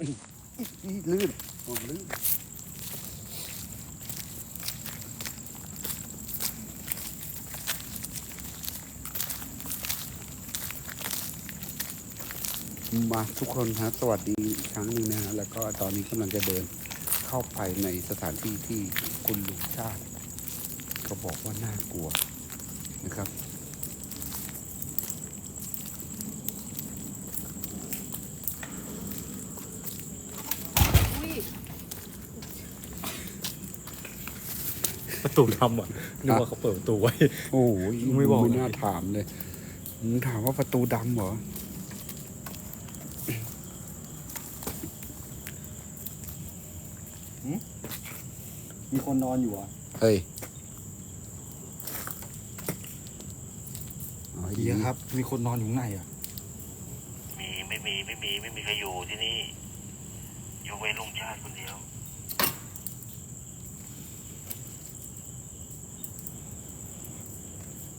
ลื่นโอ้ลื่นมาทุกคนฮะสวัสดีอีกครั้งหนึ่งนะฮะแล้วก็ตอนนี้กำลังจะเดินเข้าไปในสถานที่ที่คุณลุงชาติ ก็บอกว่าน่ากลัวนะครับ อุ้ย ประ ตูทำอะนึกว่าเขาเปิดประตูไว้ โอ้ยไม่บอกไม่เลยน่าถามเลยมึงถามว่าประตูดำเหรอ มีคนนอนอยู่อะเฮ้ยอ๋อเฮียครับ มีคนนอนอยู่ข้างในอะ มีไม่มีไม่มีไม่มีใครอยู่ที่นี่ยกเว้นลุงชาติคนเดียว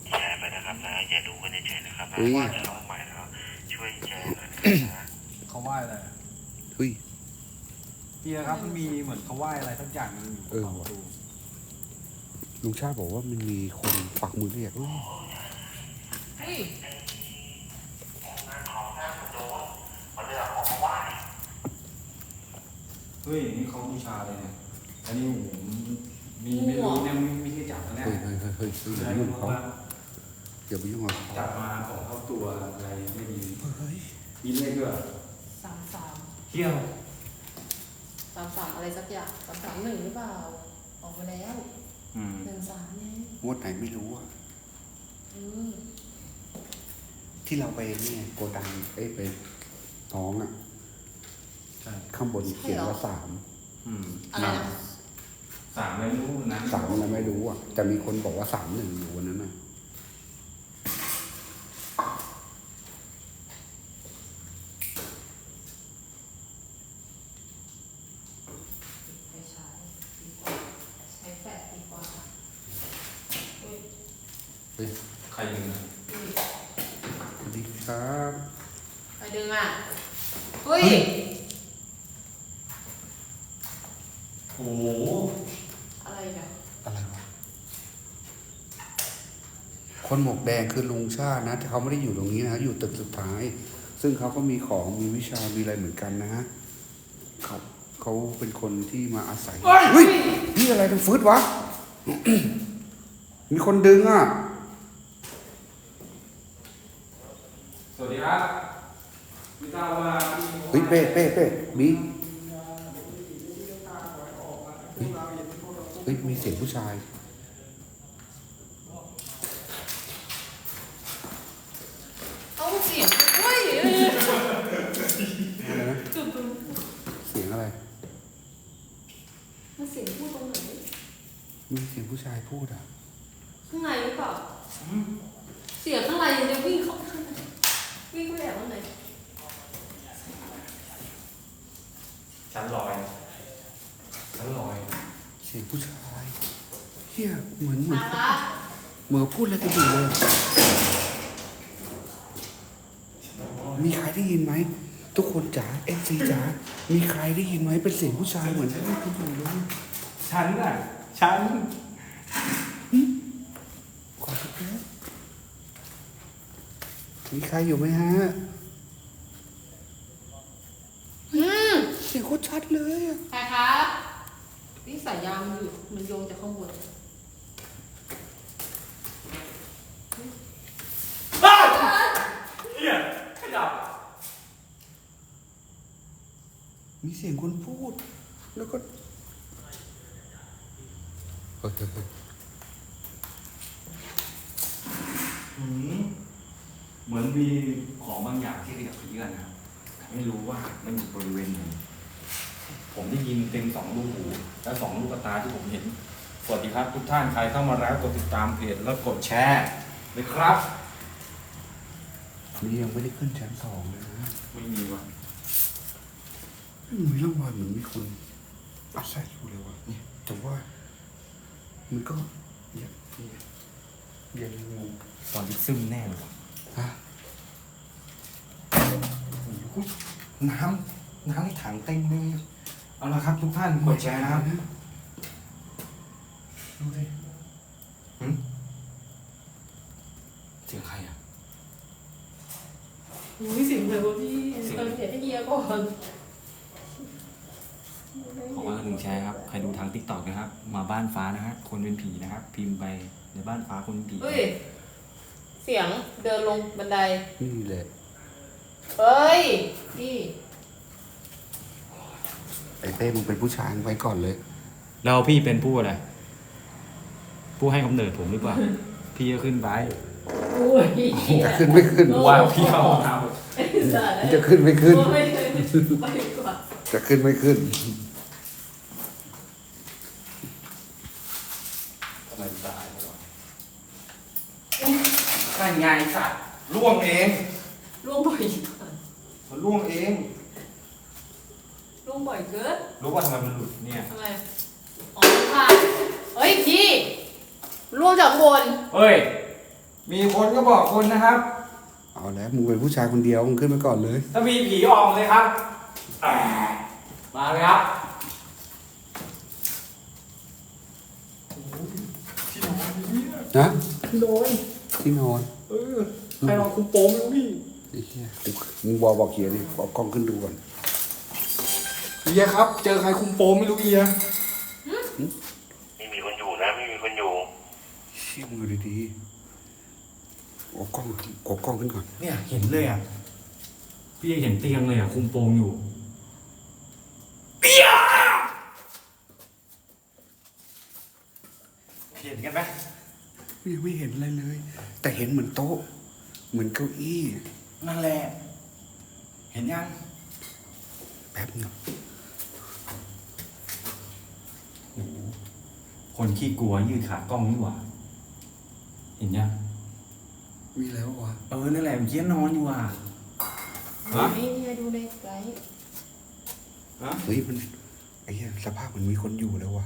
แชร์ไปนะครับนะ อย่าดูกันเฉยๆนะครับนะว่าจะลงใหม่แล้วช่วยแชร์หน่อยนะครับนะเขาไหว้อะไรอะเฮ้ยเฮียครับมันมีเหมือนเขาไหว้อะไรทั้งอย่างหนึงอยู่เออขงประตูลุงชาติบอกว่ามันมีคนปักมือเรียกอุ้ยเฮ้ยนี่เขาบูชาเลยเนี่ยอันนี้ผมมีไม่รู้เนี่ยไม่ไม่ใช่จับนะเนี่ยเฮ้ยเฮ้ยเฮ้ยเฮ้ยเฮ้ยอย่าไปยุ่งกับเขา อย่าไปยุ่งกับเขาจับมาของเข้าตัวอะไรไม่ดีเฮ้ยมีเลขด้วยสามสามเที่ยวสามสามอะไรสักอย่างสามสามหนึ่งหรือเปล่า ออกมาแล้วอืมหนึ่งสามไงงวดไหนไม่รู้อะอืมที่เราไปเนี่ยโกดังเอ้ยไปท้องอะใช่ข้างบนเขียนว่าสามอืมอะไรนะสามไม่รู้นะสามอะไรไม่รู้อะแต่มีคนบอกว่าสามหนึ่งอยู่วันนั้นอะ ไปใช้ดีกว่าใช้แฟลชดีกว่าอุ้ย เฮ้ยใครยิงนะอุ้ยสวัสดีครับใครดึงอะอุ้ยโอ้โหอะไรเนี่ยอะไรวะคนหมวกแดงคือลุงชาตินะแต่เขาไม่ได้อยู่ตรงนี้นะอยู่ตึกสุดท้าย ซึ่งเขาก็มีของมีวิชามีอะไรเหมือนกันนะฮะเขาเขาเป็นคนที่มาอาศัยเฮ้ยนี่อะไรเป็นฟืดวะ มีคนดึงอะ สวัสดี ครับไม่ทราบว่าเฮ้ยเป้เป้เป้บีเฮ้ยเฮ้ยมีเสียงผู้ชายเอาเสียงอุ้ยอะไรนะจุดตรงเสียงอะไรมันเสียงพูดตรงไหนมีเสียงผู้ชายพูดอะข้างในหรือเปล่าเสียงข้างในยังจะวิ่งเข้า ข้างในวิ่งไปแอบข้างในชั้นลอยชั้นลอยเสียงผู้ชายเฮียเหมือนเหมือนนะคะเหมือนพูดอะไรกันอยู่เลยมีใครได้ยินไหมทุกคนจ๋าเอฟซีจ๋ามีใครได้ยินไหมเป็นเสียงผู้ชายเหมือนพูดกันอยู่เลยชั้นอะชั้น ขอโทษครับ มีใครอยู่ไหมฮะอืมเสียงโคตรชัดเลยอะใครครับนี่สายยางมันอยู่มันโยงจากข้างบนเฮียขยับมีเสียงคนพูด แล้วก็เฮ้ยเฮ้ยเฮ้ยอืม เหมือนมีของบางอย่างที่ขยับขยื่นนะครับแต่ไม่รู้ว่ามันอยู่บริเวณไหนผมได้ยินเต็มสองลูกหู และสองลูกตาที่ผมเห็น สวัสดีครับทุกท่านใครเข้ามาแล้วกดติดตามเพจแล้วกดแชร์เลยครับนี่ยังไม่ได้ขึ้นชั้นสองเลยนะไม่มีว่ะมีร่องรอยเหมือนมีคนอาศัยอยู่เลยว่ะเนี่ยแต่ว่า มันก็ยังยังงงตอนที่ซึมแน่เลยว่ะ ฮะอุ๊ยน้น้ำในถังเต็มเลยเอาละครับทุกท่านกดแชร์นะครับดูดิหึเสียงใครอะ อุ้ยเสียงเลยว่ะพี่เสียงเออเดี๋ยวให้เฮียก่อนขอว่าหนึ่งแชร์ครับ ใครดูทางติ๊กต็อกนะครับ มาบ้านฟ้านะฮะ คนเป็นผีนะครับ พิมพ์ไปในบ้านฟ้าคนเป็นผี เฮ้ยเสียงเดินลงบันได นี่แหละเฮ้ย พี่ ไอ้เป้มึงเป็นผู้ชายมึงไปก่อนเลยแล้วพี่เป็นผู้อะไร ผู้ให้กำเนิดผมหรือเปล่า พี่ก็ขึ้นไปอุ้ยจะขึ้นไม่ขึ้นว่าพี่เข้าห้องน้ไอ้สัตว์จะขึ้นไม่ขึ้น ไม่เคยไปดีกว่าจะขึ้นไม่ขึ้นำทำไมตายแล้ว นั่นไงสัตว์ล่วงเองล่วงบ่อยจังมันล่วงเอง ล่วงบ่อยเกินรู้ว่าทำไมมันหลุดเนี่ยทำไมอ๋อค่ะเฮ้ยพี่ล่วงจากข้างบนเฮ้ย มีคนก็บอกคนนะครับ เอาแล้วมึงเป็นผู้ชายคนเดียวมึงขึ้นไปก่อนเลย ถ้ามีผีออกเลยครับอ่ามาเลยครับนะ โดน ที่นอนเออใครนอนคุมโปงอยู่พี่ไอ้เหี้ยกูมึงบอกบอกเขียดิบอกกล้องขึ้นดูก่อนเฮียครับ เจอใครคุมโปงไม่รู้เฮียไม่มีคนอยู่นะไม่มีคนอยู่เชี่ยมือดีๆเอากล้องเอากล้องขึ้นก่อน เนี่ยเห็นเลยอะพี่เห็นเตียงเลยอะคุมโปงอยู่เห็นกันไหม ยังไม่เห็นอะไรเลย แต่เห็นเหมือนโต๊ะ เหมือนเก้าอี้นั่นแหละ เห็นยัง แป๊บนึงคนขี้กลัวยืดขากล้องนี่หว่า เห็นยัง มีแล้ววะเออ นั่นแหละเมื่อกี้นอนอยู่อะ ฮะนี่นี่ดูเลยไกด์เฮ้ยมันไอ้เหี้ยสภาพมันมีคนอยู่แล้ววะ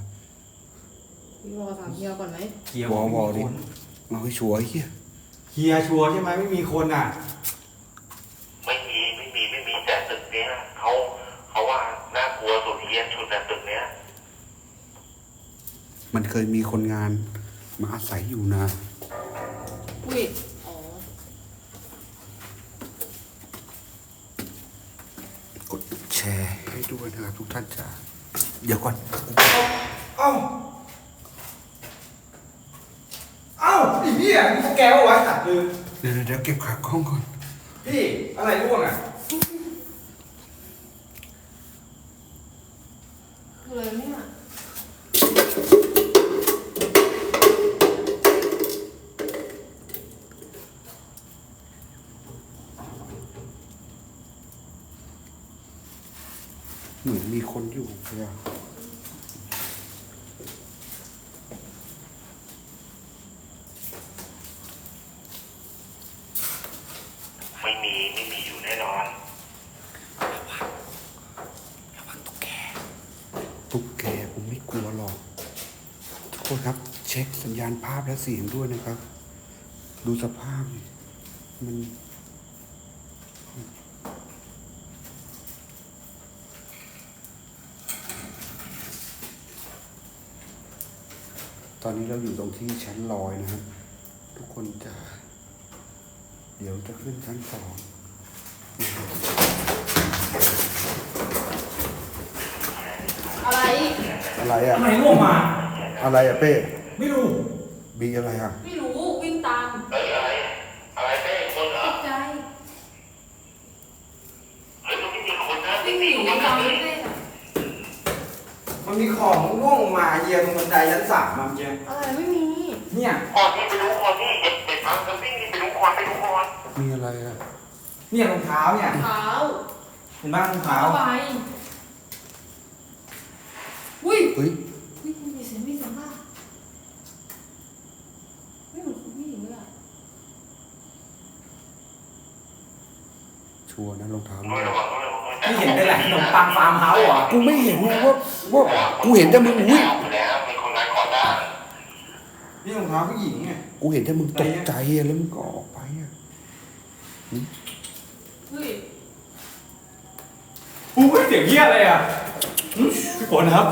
พี่บอกถามเฮียก่อนไหมเฮียวอวอดิไม่มีคนเอาให้ชัวร์ไอ้เหี้ยเฮียชัวร์ใช่ไหมไม่มีคนอะ ไม่มีไม่มีไม่มีแต่ตึกเนี้ยเขาเขาว่าน่ากลัวสุดเฮี้ยนสุดแต่ตึกเนี้ยมันเคยมีคนงานมาอาศัยอยู่นะ อุ้ยอ๋อ กดแชร์ให้ด้วยนะครับทุกท่านจ้าเดี๋ยวก่อน เอ้า เอ้า ไอ้เหี้ยนี่พวกแกเอาไว้ตัดเลยเดี๋ยวเดี๋ยวเดี๋ยวเก็บขากล้องก่อน พี่อะไรร่วงอะคืออเนี่ยเหมือนมีคนอยู่เลยอะ ไม่มีไม่มีอยู่แน่นอน ตุ๊กแกผมไม่กลัวหรอก ทุกคนครับ เช็คสัญญาณภาพและเสียงด้วยนะครับ ดูสภาพดิมันตอนนี้เราอยู่ตรงที่ชั้นลอยนะครับ ทุกคนจะ เดี๋ยวจะขึ้นชั้นสองนะครับอะไร อะไรอะอะไรร่วงมา อะไรอะเป้ไม่รู้ บีอะไรอะไม่รู้วิ่งตามเฮ้ยอะไร อะไรเป้คนเหรตอกใจเฮ้ยตรงนี้มีคนนะวิ่งหนีตรงวิ่นี้งตามเลไม่ยได้อะมันมีของร่วงลงมาเฮียตรงบันไดชั้นสามมาเมื่อกี้อะไรไม่มีเนี่ยก่อนที่ไปดูก่อนที่เด็กเด็กพังกันวิ่งนี่ไปดูก่อนไปดูก่อนมีอะไรอะเนี่ยรองเท้าเนี่ย เท้าเห็นบ้างรองเท้าเข้าไปอุ้ย เฮ้ยอุ้ยมีเสียงมีเสียงป่ะไม่เหมือนคุณผู้หญิงเลยอะชัวร์นะรองเท้าด้วยระวังด้วยระวังด้วยพี่เห็นได้แหละขนมปังฟาร์มเฮาส์เหรอกูไม่เห็นไงว่าว่ากูเห็นแต่มึงอุ้ยเอาไปแล้วมีคนงานก่อสร้างนี่รองเท้าผู้หญิงเนี่ยกูเห็นแต่มึงตกใจอะแล้วมึงก็ออกไปอะเฮ้ยอู้ยเสียงเฮี้ยอะไรอะหึพี่ฝนครับ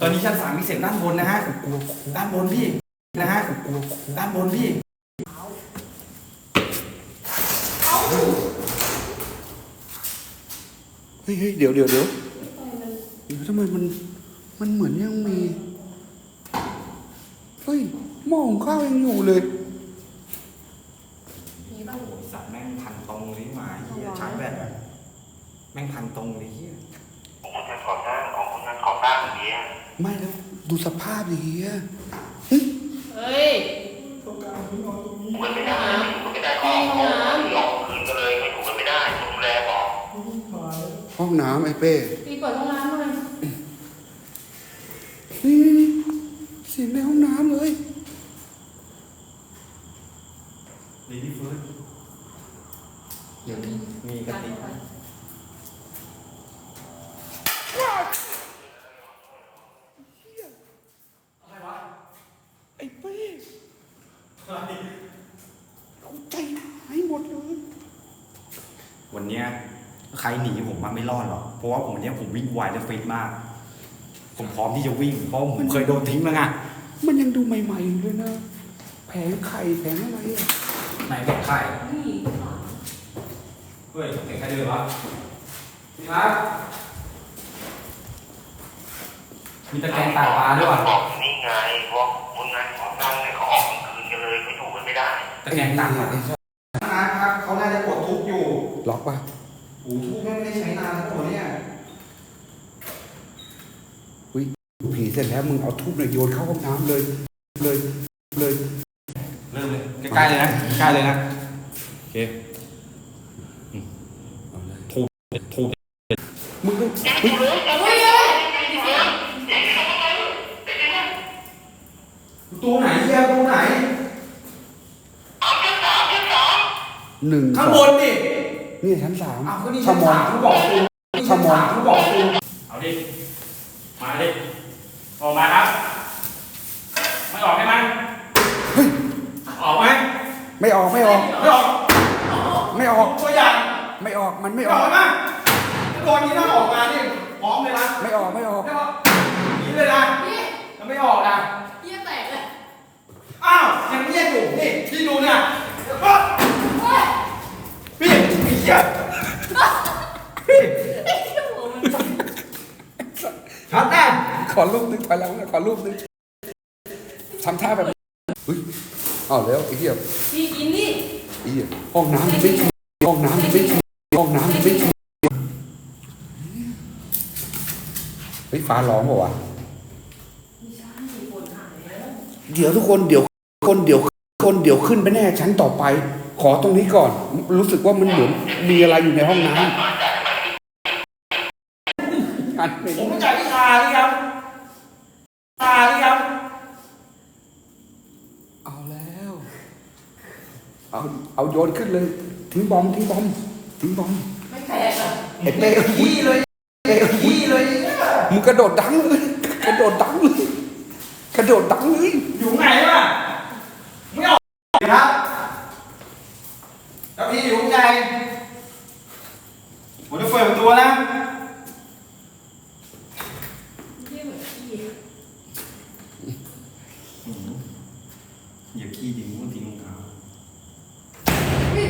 ตอนนี้ชั้นสามมีเสียงด้านบนนะฮะกลัวด้านบนพี่นะฮะกลัวด้านบนพี่เฮ้ยเฮ้ยเดี๋ยวเดี๋ยวเดี๋ยวไฟมันเดี๋ยวทำไมมัน มันเหมือนยังมี เฮ้ยหม้อหุงข้าวยังอยู่เลยมีบ้างโอ้ยสัตว์แม่งพันตรงเลยหมาเฮียชาร์จแบตอะแม่งพันตรงเลยเฮีย ไม่แล้วดูสภาพดิเฮียเฮ้ยอยู่กันไม่ได้อยู่กันไม่ได้ก็เขาลองคืนกันเลยไม่อยู่กันไม่ได้ต้องดูแลบอกห้องน้ำไอ้เป้พี่เปิดห้องน้ำหน่อยนี่เสียงในห้องน้ำเลยดีที่ฟื้นเดี๋ยวมีกระติก ไอ้เป้กูใจหายหมดเลย วันเนี้ยใครหนีผมมา ไม่รอดหรอกเพราะว่าผมวันเนี้ยผมวิ่งไวและฟิตมาก ผมพร้อมที่จะวิ่งเพราะผมเคยโดนทิ้งมาไงมันยังดูใหม่ๆอยู่เลยนะ แผงไข่แผงอะไรอะไหนแข่งไข่นี่ค่ะเฮ้ยแข่งไข่เลยวะพี่ครับมีตะแกรงตากปลาด้วยวะบอกนี่ไงเพราะคนงานก่อสร้างเนี่ยเขาออกกลางคืนกันเลยเขาอยู่กันไม่ได้ ตะแกรงตากปลาครับเขาน่าจะกดทุบอยู่ ล็อกปะ โอ้ทุบไม่ได้ใช้นานแล้วตัวเนี้ยผีเสร็จแล้วมึงเอาทุบเนี่ยโยนเข้าห้องน้ำเลย เลยเลยเริ่มเลยใกล้ๆเลยนะใกล้เลยนะโอเคเอาเลยทุบทุบมึงก็เฮ้ยเฮ้ยเฮ้ยมีเสียงตัวไหนเฮียตัวไหนหนึ่งข้างสบองนดิ นี่ชั้นสามอ้าวก็นี่ขชั้นมอสานมเขาบอกกูขโมยเขาบอกกูเอาดิ มาดิ ออกมาครับ ไม่ออกใช่ไหมออกไหมไม่ออกไม่ออก ไม่ออก ไม่ออก ตัวอย่าง ไม่ออก มันไม่ไม่ออออกกไหมถ้าโดนนี้ถ้าออกมานี่พร้อมเลยนะ ไม่ออกไม่ออกไม่ออกหนีเลยนะพี่แล้วไม่ออกนะเยี่ยแตกเลย อ้าว ยังเรียกอยู่นี่ที่ดูเนี่ย เฮ้ย พี่พี่เหี้ยพี่ โอ้โหมัน ชัดแน่ ข อรูปหนึงถอยหลังหน่อยขอรูปหนึงทำท่าแบบเฮ้ยเอาแล้วไอ้เหี้ยพี่กินดิไอ้เหี้ยห้องน้ำมันไม่ถูห้องน้ำมันไม่ถูห้องน้ำมันไม่ถูเฮ้ยฟ้าร้องเปล่าวะไม่ใช่ฝนหายแล้วเดี๋ยวทุกคนเดี๋ยวคนเดี๋ยวคนเดี๋ยวขึ้นไปแน่ชั้นต่อไป ขอตรงนี้ก่อน รู้สึกว่ามันเหมือนมีอะไรอยู่ในห้องน้ำอันนี้ ผมรู้จักวิชาหรือยังชาหรือยัง เอาแล้ว เอาเอาโยนขึ้นเลยทิ้งบอมทิ้งบอมทิ้งบอมไม่แตกอะไอ้เป้ขี้เลยขี้เลยมึงกระโดดดังเลยกระโดดดังเลยกระโดดดังเลยอยู่ไหนวะไม่ออกครับแล้วพี่อยู่ไหนผมจะเปิดประตูนะ เยี่ยเหมือนพี่ อย่าขี้ทิ้งมึงทิ้งรองเท้า เฮ้ย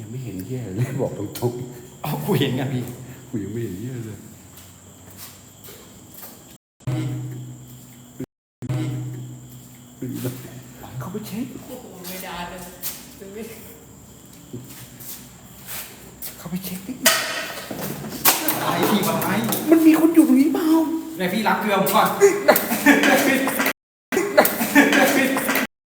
ยังไม่เห็นแย่เลยบอกตรงอ๋อกูเห็นไงพี่ๆกูยังไม่เห็นแย่เลยเขาไปเช็คโอ้โหไม่ได้เลยจะไม่เขาไปเช็คดิไอ้พี่มาไหมมันมีคนอยู่ตรงนี้เปล่าเนี่ยพี่รักเกลือผมก่อนเฮ้ย